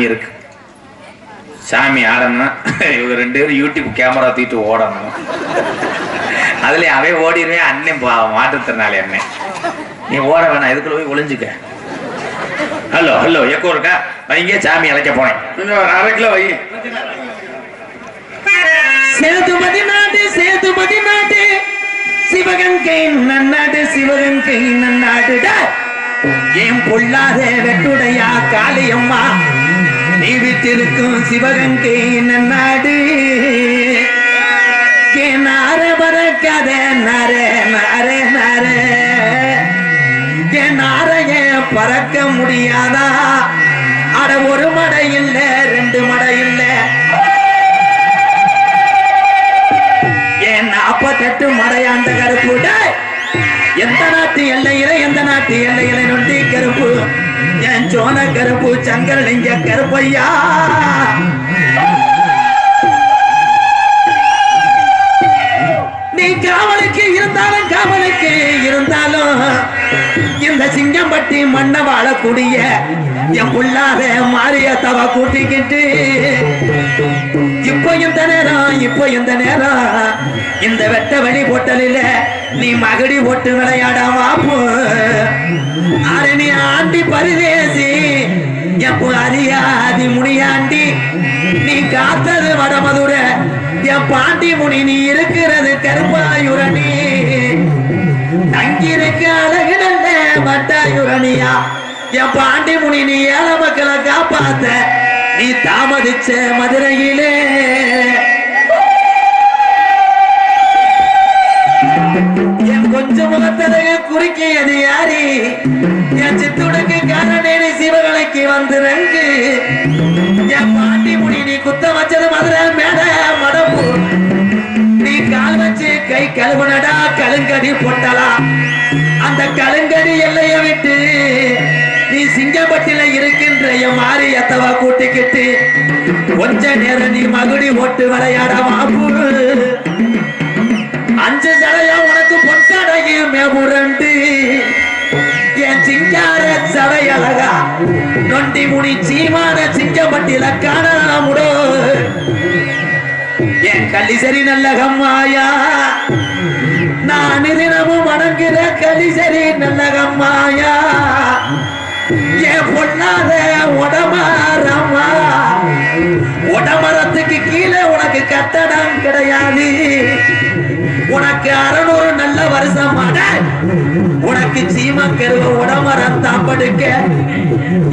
சாமி இருக்கு. சாமி ஆடணும்னா இவங்க ரெண்டு பேரும் யூடியூப் கேமரா தூக்கிட்டு ஓடணும். அதுல அவன் ஓடிடுவேன் அண்ணன் மாற்றுத்திறனாளி அண்ணன். நீ ஓட வேணாம் இதுக்குள்ள போய் ஒளிஞ்சுக்க? ஹலோ ஹலோ எக்கோ இருக்கா? வைங்க சாமி அழைக்க போனேன். அரை கிலோ வை. சேதுமதி நாடு சேதுமதி நாடு. சிவகங்கை நன்னாடு சிவகங்கை நன்னாடு. டேய்! ஏன் பொல்லாத வெட்டுடையா காளியம்மா? நீடித்திருக்கும் சிவகங்கை நன்னாடு. ஏன் நார பறக்காத நார நர நர. என் நாரைய பறக்க முடியாதா? அட ஒரு மடை இல்ல ரெண்டு மடை இல்லை என் நாப்பத்தெட்டு மடையாண்ட கருப்பு. எந்த நாட்டு எல்லையில எந்த நாட்டு எல்லையில நொண்டு? சோன கருப்பு சங்கரலிங்க கருப்பையா நீ காவலுக்கு இருந்தாலும் காவலுக்கு இருந்தாலும் இந்த சிங்கம்பட்டி மண்ணை வாழக்கூடிய என் புள்ளாத மாரியத்தவ கூட்டிக்கிட்டு இப்போ இந்த நேரம் இப்போ இந்த நேரம் இந்த வெட்ட வெளி போட்டலில நீ மகடி போட்டு விளையாடாம அரணி நீ ஆண்டி பரிதேசி எப்போ அறியாதி முனியாண்டி. நீ காத்தது வடமதுர என் பாண்டி முனி நீ இருக்கிறது கருப்பாயுரணி. தங்கியிருக்க அழகு நல்ல வட்டாயுரணியா. என் பாண்டி முனி நீ ஏழை மக்களை காப்பாத்த. நீ தாமதிச்ச மதுரையிலே. என் கொஞ்சம் முகத்தழகு குறுக்கியது யாரி? என் சித்துடுக்கு காரணேனி சிவகலைக்கு வந்து ரங்கு என் பாண்டி முடி நீ குத்த வச்சது மதுரை மேட மடம்பு நீ கால் வச்சு கை கழுவுனடா கலுங்கடி போட்டலா அந்த கலுங்கடி எல்லைய விட்டு நீ சிங்கப்பட்டில இருக்கின்ற என் மாறி எத்தவா கூட்டிக்கிட்டு கொஞ்ச நேரம் நீ மகுடி ஓட்டு விளையாட மாப்பு. அஞ்சு சடையா உனக்கு பொன்சடையும் மேமுரண்டு. என் சிங்கார சடை அழகா நொண்டி முனி சீமான சிங்கப்பட்டில காணாமுடோ. என் கள்ளிசரி நல்ல கம்மாயா நான் தினமும் வணங்குற கலிசரி நல்ல கம்மாயா என் பொண்ணாத உடமாரம்மா உடமரத்துக்கு கீழே உனக்கு கட்டடம் கிடையாது. உனக்கு அறநூறு நல்ல வருஷம்? உனக்கு சீமக்கருவ உடமரம் தாப்படுக்க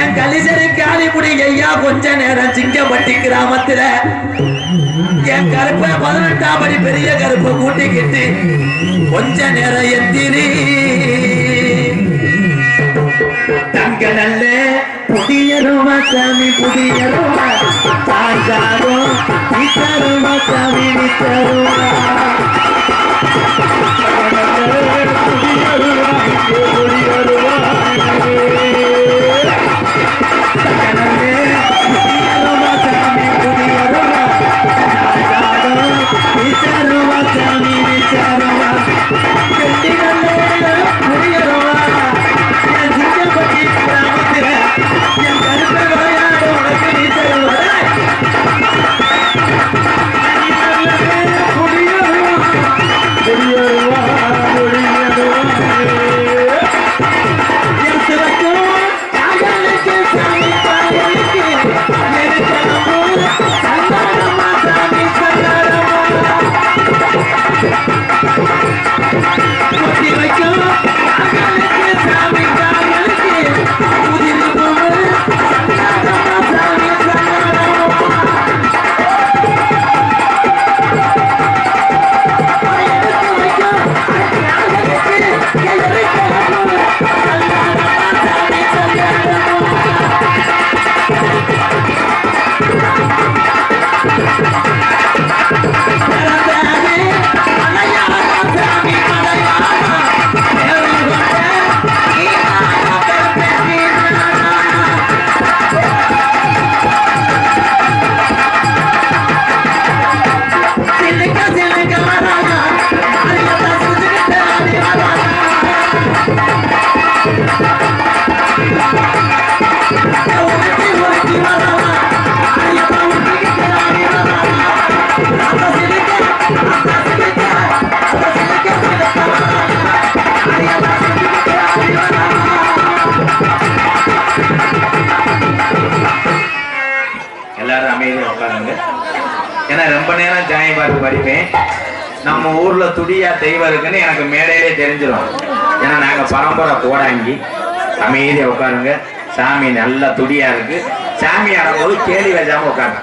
என் கலிசரி காளிமுடி ஐயா கொஞ்ச நேரம் சிங்கப்பட்டி கிராமத்துல. என் கருப்ப பதினெட்டாம் படி பெரிய கருப்பை கூட்டிக்கிட்டு கொஞ்ச நேரம் எத்தினி படிக்க நல்ல புதிய ரூபாசாமி புதிய ரூபா. தாய்தாரோ நித்த ரூபாசாமி நித்த ரூபா புதிய ரூபா. நம்ம ஊர்ல துடியா தெய்வம் இருக்குன்னு எனக்கு மேடையிலே தெரிஞ்சிடும் ஏன்னா நாங்க பரம்பரை கோடாங்கி அமைதியா உட்காருங்க. சாமி நல்லா துடியா இருக்கு. சாமி ஆடும்போது கேலி வச்சாம உட்காருங்க.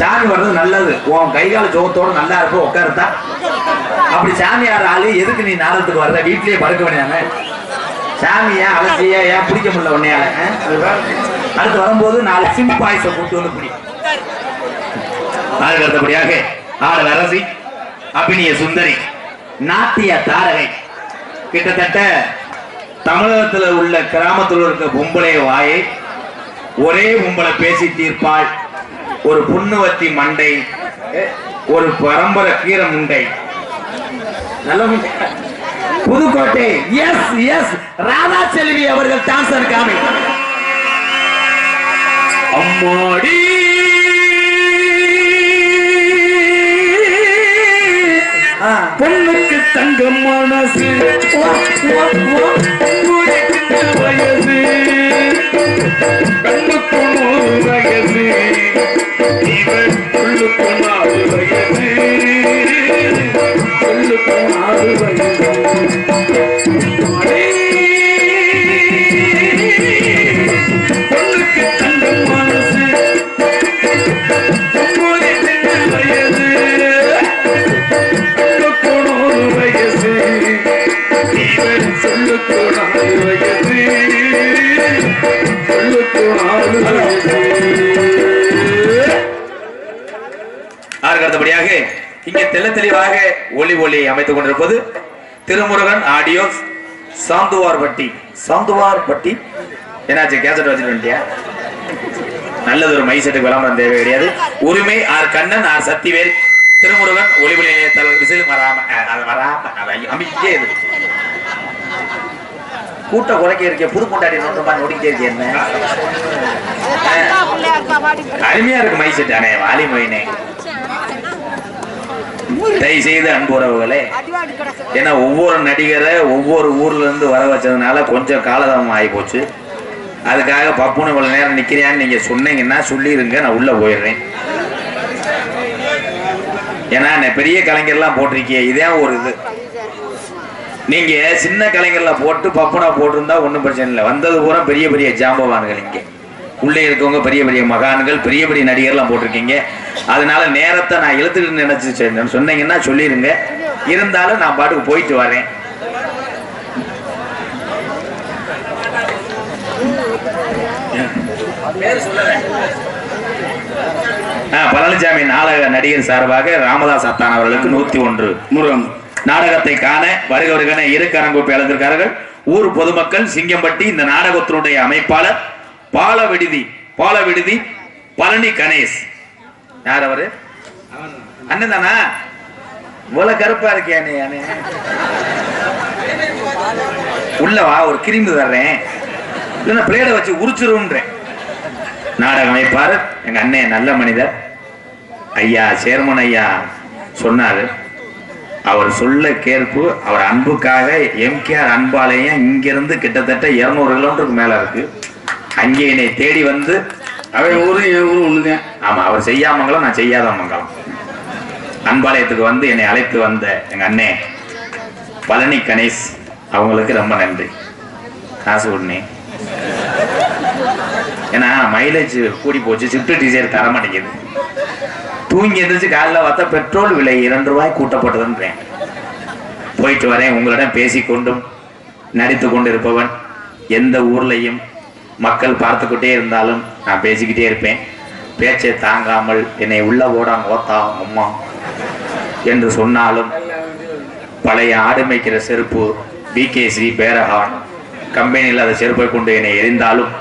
சாமி வர்றது நல்லது. உன் கை கால ஜோகத்தோட நல்லா இருக்கும் உட்காருத்தா. அப்படி சாமி ஆடுற ஆளு எதுக்கு நீ நாடகத்துக்கு வர்ற? வீட்லயே படுக்க வேண்டியாங்க சாமியா அலசியா ஏன் பிடிக்க முடியல உன்னையால? அடுத்து வரும்போது நாலு சிம் பாய்ஸை கூட்டு வந்து பிடி அதுக்கு அடுத்தபடியாக ஆடல் அரசி அபினிய சுந்தரி நாட்டிய தாரகை. கிட்டத்தட்ட தமிழகத்தில் உள்ள கிராமத்துல இருக்க பொம்பளை வாயை ஒரே பொம்பளை பேசி தீர்ப்பாள். ஒரு புண்ணுவத்தி மண்டை ஒரு பரம்பரை கீரை முண்டை. நல்ல முண்டை. புதுக்கோட்டை எஸ் எஸ் ராதா செல்வி அவர்கள் டான்சர் காமி. அம்மாடி பொண்ணுக்கு தங்க மனசு வா, வா, வா. வயசு கண்ணுக்கு அடுத்தபடியாக இங்கே தெல்ல தெளிவாக ஒளி ஒளி அமைத்துக் கொண்டிருப்பது திருமுருகன் ஆடியோ சாந்துவார் பட்டி. சாந்துவார் பட்டி. என்னாச்சு கேசட் வச்சுட்டு நல்லது ஒரு மைசெட்டுக்கு விளம்பரம் தேவை கிடையாது. உரிமை ஆர் கண்ணன் ஆர் சத்திவேல் திருமுருகன் ஒளிபொலி தலைவர் விசில் வராம அஹ், வராம அமைக்கே இது. கூட்ட குறைக்க இருக்க புது கொண்டாடி நோட்டமா நோடிக்கிட்டே இருக்கேன் என்ன? அருமையா இருக்கு மைசெட் அண்ணே வாலி மொயினே. தயவு செய்து அன்பு உறவுகளே ஏன்னா ஒவ்வொரு நடிகரை ஒவ்வொரு ஊர்ல இருந்து வர வச்சதுனால கொஞ்சம் காலதாமம் ஆகி போச்சு. அதுக்காக பப்புனு இவ்வளவு நேரம் நிக்கிறியான்னு நீங்க சொன்னீங்கன்னா சொல்லிருங்க நான் உள்ள போயிடுறேன். ஏன்னா பெரிய கலைஞர்லாம் போட்டிருக்கீங்க இதே ஒரு இது. நீங்க சின்ன கலைஞர்ல போட்டு பப்புனா போட்டிருந்தா ஒன்றும் பிரச்சனை இல்லை. வந்தது பூரா பெரிய பெரிய ஜாம்பவான்கள் இங்கே. உள்ளே இருக்கவங்க பெரிய பெரிய மகான்கள் பெரிய பெரிய நடிகர்லாம் போட்டிருக்கீங்க. அதனால நேரத்தை நான் இழுத்துட்டு நினைச்சு சொன்னீங்கன்னா சொல்லிருங்க. இருந்தாலும் நான் பாட்டுக்கு போயிட்டு வரேன். பழனிசாமி நாடக நடிகர் சார்பாக ராமதாஸ் அத்தான் அவர்களுக்கு நூத்தி ஒன்று. முருகன் நாடகத்தை காண வருக இரு கரங்கூப்பி அழைத்திருக்கார்கள் ஊர் பொதுமக்கள் சிங்கம்பட்டி இந்த நாடகத்தினுடைய அமைப்பாளர் பால விடுதி பால விடுதி பழனி கணேஷ். யார் அவரு? அண்ணன் தானா? இவ்வளவு கருப்பா இருக்கியா நீ அண்ணே? ஒரு கிருமி தர்றேன் இல்லைன்னா பிளேடை வச்சு உரிச்சிருன்றேன். நாடகம் அமைப்பார் எங்க அண்ணன் நல்ல மனிதர். ஐயா சேர்மன் ஐயா சொன்னாரு. அவர் சொல்ல கேட்பு அவர் அன்புக்காக எம்கேஆர் அன்பாலயம் இங்கிருந்து கிட்டத்தட்ட இருநூறு கிலோமீட்டருக்கு மேல இருக்கு. அங்கே என்னை தேடி வந்து அவன் ஊரு என் ஊரு ஒண்ணுதான் ஆமா அவர் செய்யாமங்கலம் நான் செய்யாத மங்கலம். அன்பாலயத்துக்கு வந்து என்னை அழைத்து வந்த எங்க அண்ணே பழனி கணேஷ் அவங்களுக்கு ரொம்ப நன்றி. காசு உடனே ஏன்னா மைலேஜ் கூடி போச்சு ஷிஃப்ட் டிசைர் தர மாட்டேங்குது. தூங்கி எந்திரிச்சு காலைல பார்த்தா பெட்ரோல் விலை இரண்டு ரூபாய் கூட்டப்பட்டதுன்றேன். போயிட்டு வரேன் உங்களிடம் பேசிக்கொண்டும் நடித்து கொண்டிருப்பவன் எந்த ஊர்லையும் மக்கள் பார்த்துக்கிட்டே இருந்தாலும் நான் பேசிக்கிட்டே இருப்பேன். பேச்சை தாங்காமல் என்னை உள்ள ஓடாங்க ஓத்தா அம்மா என்று சொன்னாலும் பழைய ஆடு மேய்க்கிற செருப்பு பிகேசி பேரகான் கம்பெனியில் அதை செருப்பை கொண்டு என்னை எரிந்தாலும்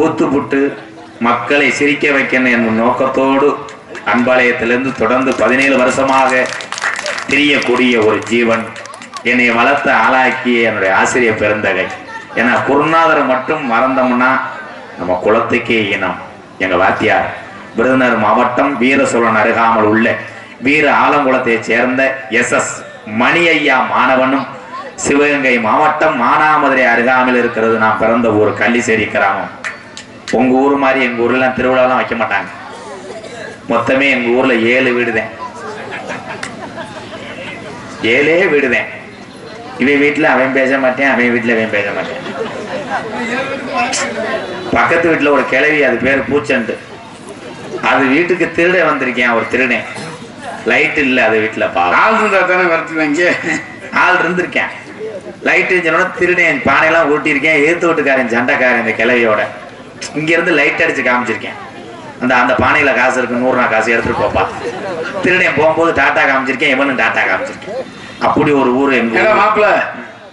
ஓத்துப்புட்டு மக்களை சிரிக்க வைக்கணும் என்னும் நோக்கத்தோடு அன்பாலயத்திலிருந்து தொடர்ந்து பதினேழு வருஷமாக தெரியக்கூடிய ஒரு ஜீவன். என்னை வளர்த்த ஆளாக்கிய என்னுடைய ஆசிரியர் பெருந்தகை. ஏன்னா குருநாதரை மட்டும் மறந்தோம்னா நம்ம குளத்துக்கே இனம். எங்கள் வாத்தியார் விருதுநகர் மாவட்டம் வீரசோழன் அருகாமல் உள்ள வீர ஆலங்குளத்தை சேர்ந்த எஸ். எஸ். மணி ஐயா மாணவனும் சிவகங்கை மாவட்டம் மானாமதுரை அருகாமல் இருக்கிறது. நான் பிறந்த ஊர் கள்ளிசேரி கிராமம். உங்கள் ஊர் மாதிரி எங்கள் ஊர்லாம் திருவிழாலாம் வைக்க மாட்டாங்க. மொத்தமே எங்க ஊர்ல ஏழு வீடுதேன். ஏழே வீடுதேன். இவன் வீட்டுல அவன் பேச மாட்டேன் அவன் வீட்டுல அவன் பேச மாட்டேன். பக்கத்து வீட்டுல ஒரு கிழவி அது பேர் பூச்சண்டு. அது வீட்டுக்கு திருட வந்திருக்கேன் ஒரு திருடன். லைட் இல்ல அது வீட்டுல ஆள் இருந்தா தானே வரட்டுவாங்க ஆள் இருந்திருக்கேன். லைட் சொன்னா திருடன். பானையெல்லாம் ஊட்டியிருக்கேன். ஏத்து வீட்டுக்காரன் சண்டைக்காரன் இந்த கிளவியோட இங்க இருந்து லைட் அடிச்சு காமிச்சிருக்கேன். அந்த அந்த பானையில காசு இருக்கு நூறு நாள் காசு எடுத்துட்டு போப்பா. திருடன் போகும்போது டாட்டா காமிச்சிருக்கேன் இவனும் டாட்டா காமிச்சிருக்கேன். அப்படி ஒரு ஊர் எங்க ஏடா ஊர். மாப்பிள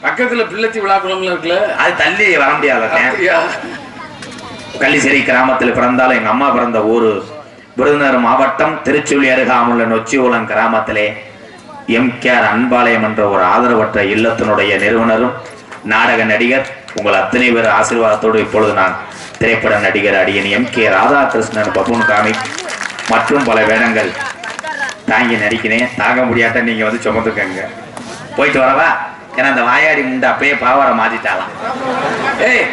பக்கத்துல பிள்ளைச்சி விழாக்குளம்ல இருக்குல்ல? அது தள்ளி வர முடியாது? கள்ளிசேரி கிராமத்தில் பிறந்தாலும் எங்க அம்மா பிறந்த ஊரு விருதுநகர் மாவட்டம் திருச்சுழி அருகாமுள்ள நொச்சிகுளம் கிராமத்திலே எம் கேர் அன்பாலயம் என்ற ஒரு ஆதரவற்ற இல்லத்தினுடைய நிறுவனரும் நாடக நடிகர் உங்கள் அத்தனை பேர் ஆசீர்வாதத்தோடு இப்பொழுது நான் திரைப்பட நடிகர் அடியன் M K Radhakrishnan buffoon comic மற்றும் பல வேடங்கள். தாங்கி நடிக்கிறேன். தாங்க முடியாட்ட நீங்க வந்து சுமந்துக்கங்க. போயிட்டு வரவா? ஏன்னா அந்த வாயாடி முண்டை அப்பயே பாவாடை மாத்திட்டாலாம். ஏய்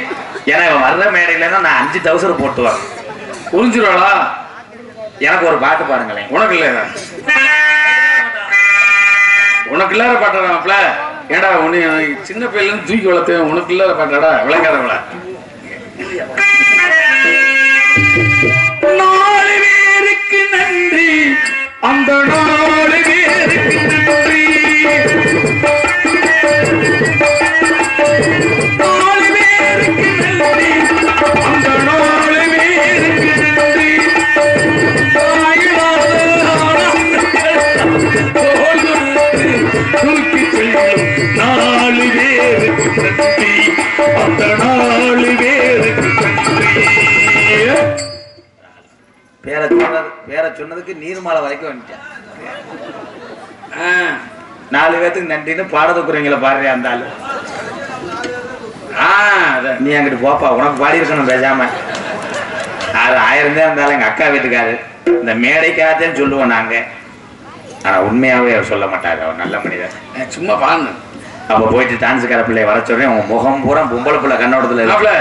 ஏன்னா இவன் வர்ற மேடையில நான் அஞ்சு தௌசர் போட்டுவேன். புரிஞ்சிருவாளா? எனக்கு ஒரு பாட்டு பாருங்களேன் உனக்கு இல்லை உனக்கு இல்லாத பாட்டடா ஏடா உன்னை சின்ன பிள்ளைல இருந்து தூக்கி வளர்த்தேன். உனக்கு இல்லாத பாட்டாடா? விளங்காதவளா. நாலு பேருக்கு நன்றி. அந்த நாலு பேர சொன்னது பேர சொன்னதுக்கு நீர்மாலை வரைக்கும் வந்துட்டேன் நாலு பேத்துக்கு நன்றின்னு பாடத்துக்குறீங்கள பாடுறியா அந்த ஆளு. ஆ. நீ அங்கிட்டு போப்பா உனக்கு பாடி இருக்கணும் பேசாம. அது ஆயிரம் தான் இருந்தாலும் எங்க அக்கா வீட்டுக்காரு. இந்த மேடைக்காகத்தான் சொல்லுவோம் நாங்க. ஆனா உண்மையாவே அவர் சொல்ல மாட்டாரு அவர் நல்ல மனிதர். சும்மா பாருங்க. அப்ப போயிட்டு டான்ஸுக்கார பிள்ளைய வர சொல்றேன் உன் முகம் பூரா பொம்பளை பிள்ளை கண்ணோட்டத்துல இருக்கு.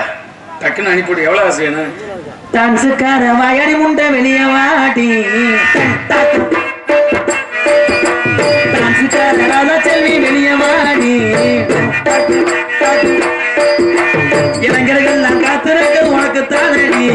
டக்குன்னு அனுப்பிவிடு. எவ்வளவு ஆசை வேணும்? டான்ஸுக்கார வாயாடி முண்டை வெளிய வாடி. டான்ஸுக்கார ராதா செல்வி வெளிய வாடி. இளைஞர்கள் நான் காத்திருக்க உனக்கு தானடி.